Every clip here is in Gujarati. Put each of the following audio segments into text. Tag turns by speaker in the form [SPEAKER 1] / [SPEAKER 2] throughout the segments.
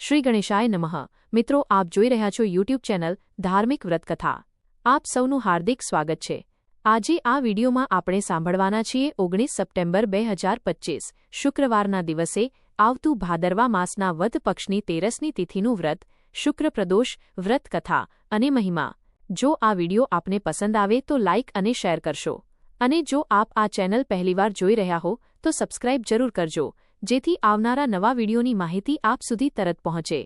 [SPEAKER 1] શ્રી ગણેશાય નમઃ. મિત્રો, આપ જોઈ રહ્યા છો યુટ્યુબ ચેનલ ધાર્મિક વ્રતકથા. આપ સૌનું હાર્દિક સ્વાગત છે. આજે આ વિડીયોમાં આપણે સાંભળવાના છીએ ઓગણીસ સપ્ટેમ્બર બે હજાર પચ્ચીસ શુક્રવારના દિવસે આવતું ભાદરવા માસના વધ પક્ષની તેરસની તિથિનું વ્રત શુક્રપ્રદોષ વ્રતકથા અને મહિમા. જો આ વીડિયો આપને પસંદ આવે તો લાઇક અને શેર કરશો. અને જો આપ આ ચેનલ પહેલીવાર જોઈ રહ્યા હો તો સબસ્ક્રાઇબ જરૂર કરજો. જેથી આવનારા નવા વિડીયોની માહિતી આપ સુધી તરત પહોંચે.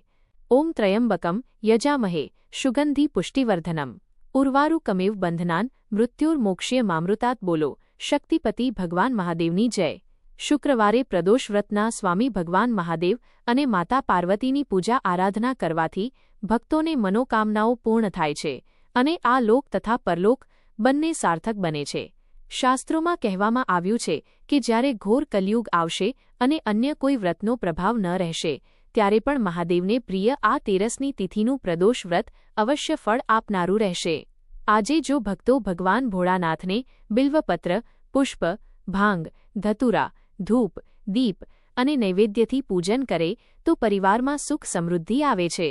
[SPEAKER 1] ઓમ ત્રયંબકમ, યજામહે, સુગંધી પુષ્ટિવર્ધનમ. ઉર્વારુકમેવ બંધનાન મૃત્યુર્મોક્ષ્ય મામૃતાત બોલો. શક્તિપતિ ભગવાન મહાદેવની જય. શુક્રવારે પ્રદોષ વ્રતના સ્વામી ભગવાન મહાદેવ અને માતા પાર્વતીની પૂજા આરાધના કરવાથી ભક્તોને મનોકામનાઓ પૂર્ણ થાય છે અને આ લોક તથા પરલોક બંને સાર્થક બને છે. શાસ્ત્રોમાં કહેવામાં આવ્યું છે કે જ્યારે ઘોર કલયુગ આવશે અને અન્ય કોઈ વ્રતનો પ્રભાવ ન રહેશે, ત્યારે પણ મહાદેવને પ્રિય આ તેરસની તિથિનું પ્રદોષ વ્રત અવશ્ય ફળ આપનારું રહેશે. આજે જો ભક્તો ભગવાન ભોળાનાથને બિલ્વપત્ર, પુષ્પ, ભાંગ, ધતુરા, ધૂપ, દીપ અને નૈવેદ્યથી પૂજન કરે, તો પરિવારમાં સુખ સમૃદ્ધિ આવે છે.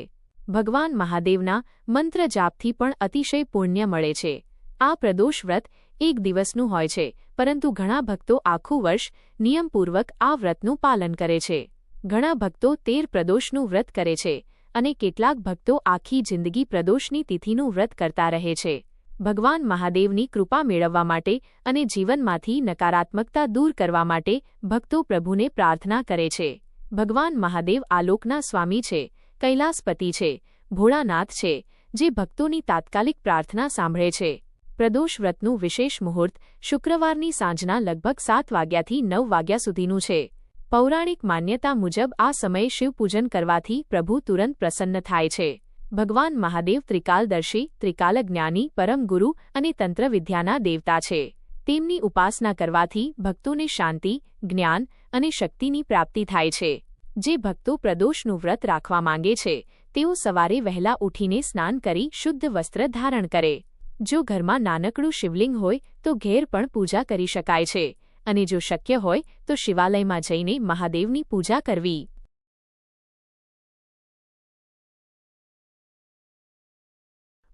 [SPEAKER 1] ભગવાન મહાદેવના મંત્ર જાપથી પણ અતિશય પુણ્ય મળે છે. આ પ્રદોષ વ્રત એક દિવસનું હોય છે, પરંતુ ઘણા ભક્તો આખું વર્ષ નિયમપૂર્વક આ વ્રતનું પાલન કરે છે. ઘણા ભક્તો તેર પ્રદોષનું વ્રત કરે છે અને કેટલાક ભક્તો આખી જિંદગી પ્રદોષની તિથિનું વ્રત કરતા રહે છે. ભગવાન મહાદેવની કૃપા મેળવવા માટે અને જીવનમાંથી નકારાત્મકતા દૂર કરવા માટે ભક્તો પ્રભુને પ્રાર્થના કરે છે. ભગવાન મહાદેવ આલોકના સ્વામી છે, કૈલાસપતિ છે, ભોળાનાથ છે, જે ભક્તોની તાત્કાલિક પ્રાર્થના સાંભળે છે. પ્રદોષ વ્રતનું વિશેષ મુહૂર્ત શુક્રવારની સાંજના લગભગ સાત વાગ્યાથી નવ વાગ્યા સુધીનું છે. પૌરાણિક માન્યતા મુજબ આ સમયે શિવપૂજન કરવાથી પ્રભુ તુરંત પ્રસન્ન થાય છે. ભગવાન મહાદેવ ત્રિકાલદર્શી, ત્રિકાલજ્ઞાની, પરમગુરુ અને તંત્રવિદ્યાના દેવતા છે. તેમની ઉપાસના કરવાથી ભક્તોને શાંતિ, જ્ઞાન અને શક્તિની પ્રાપ્તિ થાય છે. જે ભક્તો પ્રદોષનું વ્રત રાખવા માંગે છે, તેઓ સવારે વહેલા ઉઠીને સ્નાન કરી શુદ્ધ વસ્ત્ર ધારણ કરે. જો ઘરમાં નાનકડું શિવલિંગ હોય, તો ઘેર પણ પૂજા કરી શકાય છે. અને જો શક્ય હોય, તો શિવાલયમાં જઈને મહાદેવની પૂજા કરવી.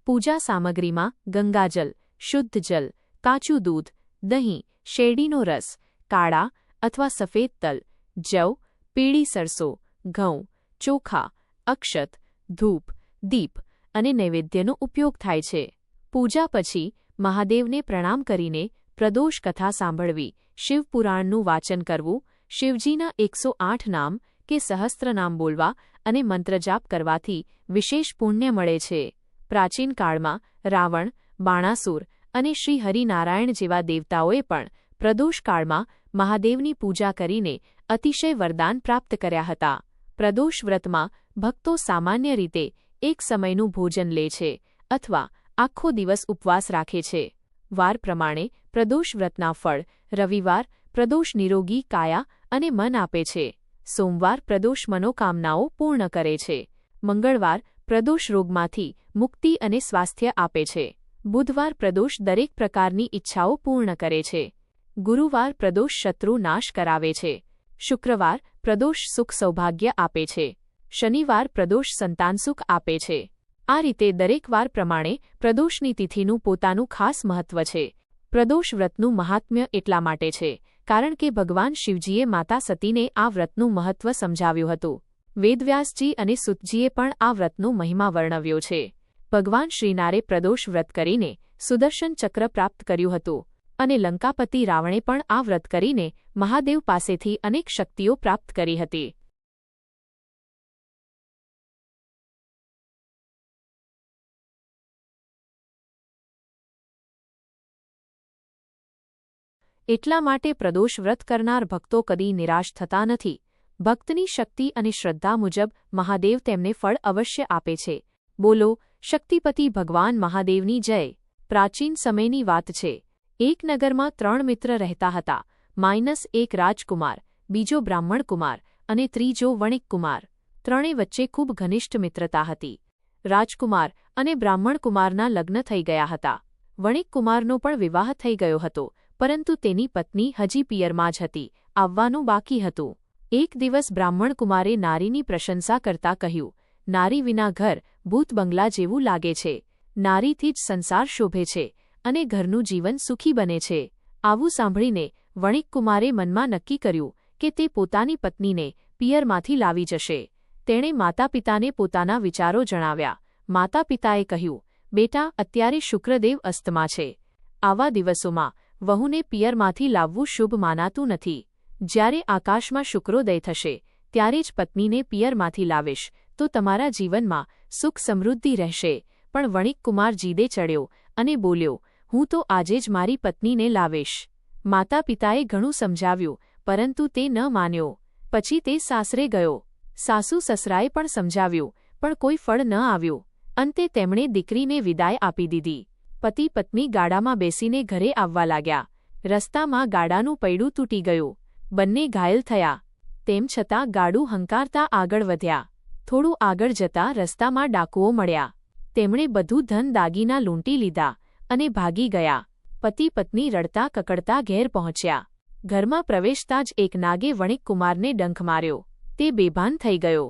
[SPEAKER 1] પૂજા સામગ્રીમાં ગંગાજલ, શુદ્ધ જલ, કાચું દૂધ, દહીં, શેરડીનો રસ, કાળા અથવા સફેદ તલ, જવ, પીળી સરસો, ઘઉં, ચોખા, અક્ષત, ધૂપ, દીપ અને નૈવેદ્યનો ઉપયોગ થાય છે. પૂજા પછી મહાદેવને પ્રણામ કરીને પ્રદોષ કથા સાંભળવી શિવપુરાણનું વાચન કરવું, શિવજીના એકસો આઠ નામ કે સહસ્ત્ર નામ બોલવા અને મંત્રજાપ કરવાથી વિશેષ પુણ્ય મળે છે. પ્રાચીન કાળમાં રાવણ, બાણાસુર અને શ્રી હરિનારાયણ જેવા દેવતાઓએ પણ પ્રદોષકાળમાં મહાદેવની પૂજા કરીને અતિશય વરદાન પ્રાપ્ત કર્યા હતા. પ્રદોષ વ્રતમાં ભક્તો સામાન્ય રીતે એક સમયનું ભોજન લે છે અથવા આખો દિવસ ઉપવાસ રાખે છે. વાર પ્રમાણે પ્રદોષ વ્રતના ફળ, રવિવાર પ્રદોષ નિરોગી કાયા અને મન આપે છે. સોમવાર પ્રદોષ મનોકામનાઓ પૂર્ણ કરે છે. મંગળવાર પ્રદોષ રોગમાંથી મુક્તિ અને સ્વાસ્થ્ય આપે છે. બુધવાર પ્રદોષ દરેક પ્રકારની ઈચ્છાઓ પૂર્ણ કરે છે. ગુરુવાર પ્રદોષ શત્રુ નાશ કરાવે છે. શુક્રવાર પ્રદોષ સુખ સૌભાગ્ય આપે છે. શનિવાર પ્રદોષ સંતાનસુખ આપે છે. આ રીતે દરેક વાર પ્રમાણે પ્રદોષની તિથિનું પોતાનું ખાસ મહત્વ છે. પ્રદોષ વ્રતનું મહાત્મ્ય એટલા માટે છે, કારણ કે ભગવાન શિવજીએ માતા સતીને આ વ્રતનું મહત્વ સમજાવ્યું હતું. વેદવ્યાસજી અને સુતજીએ પણ આ વ્રતનું મહિમા વર્ણવ્યો છે. ભગવાન શ્રીનારે પ્રદોષ વ્રત કરીને સુદર્શન ચક્ર પ્રાપ્ત કર્યું હતું અને લંકાપતિ રાવણે પણ આ વ્રત કરીને મહાદેવ પાસેથી અનેક શક્તિઓ પ્રાપ્ત કરી હતી. એટલા માટે પ્રદોષ વ્રત કરનાર ભક્તો કદી નિરાશ થતા નથી. ભક્તની શક્તિ અને શ્રદ્ધા મુજબ મહાદેવ તેમને ફળ અવશ્ય આપે છે. બોલો, શક્તિપતિ ભગવાન મહાદેવની જય. પ્રાચીન સમયની વાત છે. એક નગરમાં ત્રણ મિત્ર રહેતા હતા. માઇનસ એક રાજકુમાર, બીજો બ્રાહ્મણકુમાર અને ત્રીજો વણિકકુમાર. ત્રણે વચ્ચે ખૂબ ઘનિષ્ઠ મિત્રતા હતી. રાજકુમાર અને બ્રાહ્મણકુમારના લગ્ન થઈ ગયા હતા. વણિકકુમારનો પણ વિવાહ થઈ ગયો હતો. પરંતુ તેની પત્ની હજી પિયરમાં જ હતી, આવવાનું બાકી હતું. એક દિવસ બ્રાહ્મણ કુમારે નારીની પ્રશંસા કરતા કહ્યું, નારી વિના ઘર, ભૂત બંગલા જેવું લાગે છે. નારીથી જ સંસાર શોભે છે અને ઘરનું જીવન સુખી બને છે. આવું સાંભળીને વણિકકુમારે મનમાં નક્કી કર્યું કે તે પોતાની પત્નીને પિયરમાંથી લાવી જશે. તેણે માતાપિતાને પોતાના વિચારો જણાવ્યા. માતાપિતાએ કહ્યું, બેટા, અત્યારે શુક્રદેવ અસ્તમાં છે. આવા દિવસોમાં વહુને પિયરમાંથી લાવવું શુભ માનાતું નથી. જ્યારે આકાશમાં શુક્રોદય થશે, ત્યારે જ પત્નીને પિયરમાંથી લાવીશ, તો તમારા જીવનમાં સુખ સમૃદ્ધિ રહેશે. પણ વણિકકુમાર જીદે ચડ્યો અને બોલ્યો, હું તો આજે જ મારી પત્નીને લાવીશ. માતા પિતાએ ઘણું સમજાવ્યું, પરંતુ તે ન માન્યો. પછી તે સાસરે ગયો. સાસુ સસરાએ પણ સમજાવ્યું, પણ કોઈ ફળ ન આવ્યું. અંતે તેમણે દીકરીને વિદાય આપી દીધી. પતિ પત્ની ગાડામાં બેસીને ઘરે આવવા લાગ્યા. રસ્તામાં ગાડાનું પૈડું તૂટી ગયું. બંને ઘાયલ થયા. તેમ છતાં ગાડું હંકારતા આગળ વધ્યા. થોડું આગળ જતા રસ્તામાં ડાકુઓ મળ્યા. તેમણે બધું ધન દાગીના લૂંટી લીધા અને ભાગી ગયા. પતિ પત્ની રડતા કકડતા ઘેર પહોંચ્યા. ઘરમાં પ્રવેશતા જ એક નાગે વણિકકુમારને ડંખ માર્યો. તે બેભાન થઈ ગયો.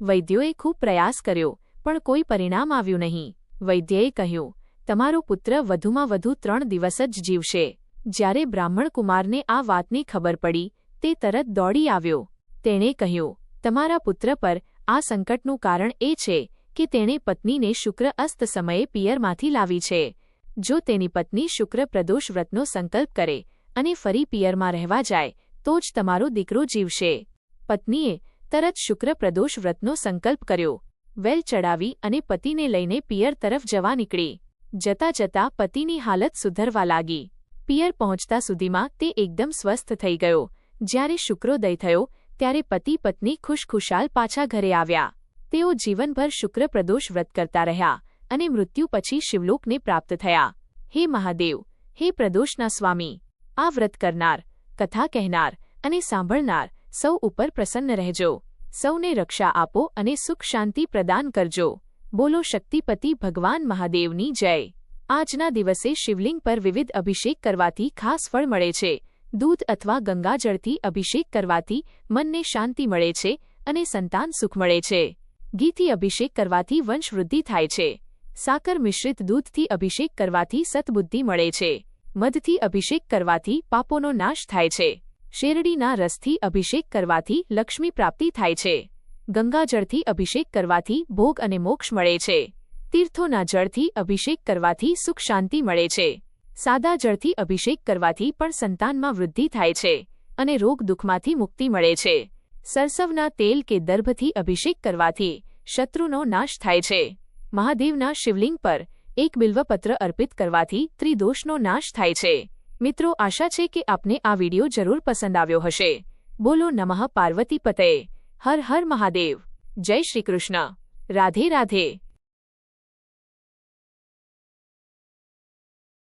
[SPEAKER 1] વૈદ્યોએ ખૂબ પ્રયાસ કર્યો, પણ કોઈ પરિણામ આવ્યું નહીં. વૈદ્યએ કહ્યું તમારો પુત્ર વધુમાં વધુ ત્રણ દિવસ જ જીવશે. જ્યારે બ્રાહ્મણ કુમારને આ વાતની ખબર પડી, તે તરત દોડી આવ્યો. તેણે કહ્યું, તમારા પુત્ર પર આ સંકટનું કારણ એ છે કે તેણે પત્નીને શુક્ર અસ્ત સમયે પિયરમાંથી લાવી છે. જો તેની પત્ની શુક્ર પ્રદોષ વ્રતનો સંકલ્પ કરે અને ફરી પિયરમાં રહેવા જાય, તો જ તમારો દીકરો જીવશે. પત્નીએ તરત શુક્ર પ્રદોષ વ્રતનો સંકલ્પ કર્યો. વેલ ચડાવી અને પતિને લઈને પિયર તરફ જવા નીકળી. જતા જતા પતિની હાલત સુધરવા લાગી. પિયર પહોંચતા સુધીમાં તે એકદમ સ્વસ્થ થઈ ગયો. જ્યારે શુક્રોદય થયો, ત્યારે પતિ પત્ની ખુશખુશાલ પાછા ઘરે આવ્યા. તેઓ જીવનભર શુક્રપ્રદોષ વ્રત કરતા રહ્યા અને મૃત્યુ પછી શિવલોકને પ્રાપ્ત થયા. હે મહાદેવ, હે પ્રદોષના સ્વામી, આ વ્રત કરનાર, કથા કહેનાર અને સાંભળનાર સૌ ઉપર પ્રસન્ન રહેજો. સૌને રક્ષા આપો અને સુખ શાંતિ પ્રદાન કરજો. બોલો શક્તિપતિ ભગવાન મહાદેવની જય. આજના દિવસે શિવલિંગ પર વિવિધ અભિષેક કરવાથી ખાસ ફળ મળે છે. દૂધ અથવા ગંગાજળથી અભિષેક કરવાથી મનને શાંતિ મળે છે અને સંતાન સુખ મળે છે. ઘીથી અભિષેક કરવાથી વંશવૃદ્ધિ થાય છે. સાકર મિશ્રિત દૂધથી અભિષેક કરવાથી સતબુદ્ધિ મળે છે. મધથી અભિષેક કરવાથી પાપોનો નાશ થાય છે. શેરડીના રસથી અભિષેક કરવાથી લક્ષ્મી પ્રાપ્તિ થાય છે. ગંગાજળથી અભિષેક કરવાથી ભોગ અને મોક્ષ મળે છે. તીર્થોના જળથી અભિષેક કરવાથી સુખ શાંતિ મળે છે. સાદા જળથી અભિષેક કરવાથી પણ સંતાનમાં વૃદ્ધિ થાય છે અને રોગ દુઃખમાંથી મુક્તિ મળે છે. સરસવના તેલ કે દર્ભથી અભિષેક કરવાથી શત્રુનો નાશ થાય છે. મહાદેવના શિવલિંગ પર એક બિલ્વપત્ર અર્પિત કરવાથી ત્રિદોષનો નાશ થાય છે. મિત્રો, આશા છે કે આપને આ વિડિયો જરૂર પસંદ આવ્યો હશે. બોલો નમઃ પાર્વતી પતये હર હર મહાદેવ. જય શ્રી કૃષ્ણ. રાધે રાધે.